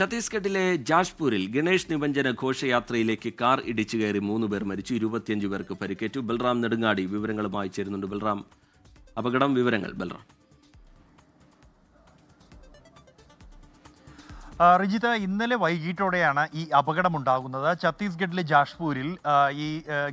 ഛത്തീസ്ഗഡിലെ ജാഷ്പൂരിൽ ഗണേഷ് നിവഞ്ജന ഘോഷയാത്രയിലേക്ക് കാർ ഇടിച്ചു കയറി മൂന്ന് പേർ മരിച്ചു. ഇരുപത്തിയഞ്ച് പേർക്ക് പരിക്കേറ്റു. ബൽറാം നെടുങ്ങാടി വിവരങ്ങളുമായി ചേരുന്നുണ്ട്. ബൽറാം അപകടം വിവരങ്ങൾ. ബൽറാം. ആ, റിജിത്ത് ഇന്നലെ വൈകിട്ടോടെയാണ് ഈ അപകടമുണ്ടാകുന്നത്. ഛത്തീസ്ഗഡിലെ ജാഷ്പൂരിൽ ഈ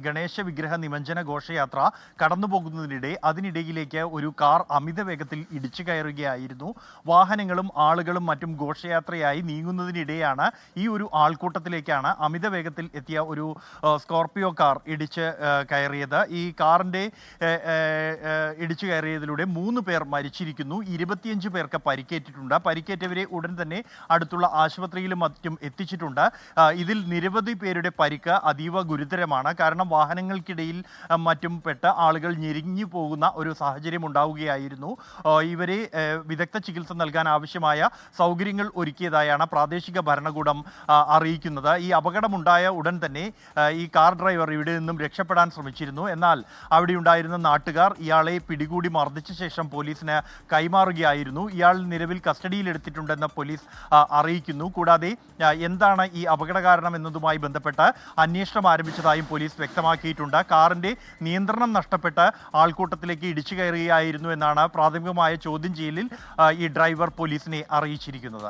ഗണേശ വിഗ്രഹ നിമഞ്ജന ഘോഷയാത്ര കടന്നു പോകുന്നതിനിടെ അതിനിടയിലേക്ക് ഒരു കാർ അമിത വേഗത്തിൽ ഇടിച്ചു കയറുകയായിരുന്നു. വാഹനങ്ങളും ആളുകളും മറ്റും ഘോഷയാത്രയായി നീങ്ങുന്നതിനിടെയാണ് ഈ ഒരു ആൾക്കൂട്ടത്തിലേക്കാണ് അമിത വേഗത്തിൽ എത്തിയ ഒരു സ്കോർപിയോ കാർ ഇടിച്ച് കയറിയത്. ഈ കാറിന്റെ ഇടിച്ചു കയറിയതിലൂടെ മൂന്ന് പേർ മരിച്ചിരിക്കുന്നു. ഇരുപത്തിയഞ്ച് പേർക്ക് പരിക്കേറ്റിട്ടുണ്ട്. പരിക്കേറ്റവരെ ഉടൻ തന്നെ അടുത്തുള്ള ആശുപത്രിയിലും മറ്റും എത്തിച്ചിട്ടുണ്ട്. ഇതിൽ നിരവധി പേരുടെ പരിക്ക് അതീവ ഗുരുതരമാണ്. കാരണം വാഹനങ്ങൾക്കിടയിൽ മറ്റും പെട്ട ആളുകൾ ഞെരിഞ്ഞു പോകുന്ന ഒരു സാഹചര്യം ഉണ്ടാവുകയായിരുന്നു. ഇവരെ വിദഗ്ധ ചികിത്സ നൽകാൻ ആവശ്യമായ സൗകര്യങ്ങൾ ഒരുക്കിയതായാണ് പ്രാദേശിക ഭരണകൂടം അറിയിക്കുന്നത്. ഈ അപകടമുണ്ടായ ഉടൻ തന്നെ ഈ കാർ ഡ്രൈവർ ഇവിടെ നിന്നും രക്ഷപ്പെടാൻ ശ്രമിച്ചിരുന്നു. എന്നാൽ അവിടെ ഉണ്ടായിരുന്ന നാട്ടുകാർ ഇയാളെ പിടികൂടി മർദ്ദിച്ച ശേഷം പോലീസിന് കൈമാറുകയായിരുന്നു. ഇയാൾ നിലവിൽ കസ്റ്റഡിയിലെടുത്തിട്ടുണ്ടെന്ന് പോലീസ് ആ, അറിയിക്കുന്നു. കൂടാതെ എന്താണ് ഈ അപകട കാരണം എന്നതുമായി ബന്ധപ്പെട്ട് അന്വേഷണം ആരംഭിച്ചതായും പോലീസ് വ്യക്തമാക്കിയിട്ടുണ്ട്. കാറിന്റെ നിയന്ത്രണം നഷ്ടപ്പെട്ട് ആൾക്കൂട്ടത്തിലേക്ക് ഇടിച്ചു കയറുകയായിരുന്നു എന്നാണ് പ്രാഥമികമായ ചോദ്യം ചെയ്യലിൽ ഈ ഡ്രൈവർ പോലീസിനെ അറിയിച്ചിരിക്കുന്നത്.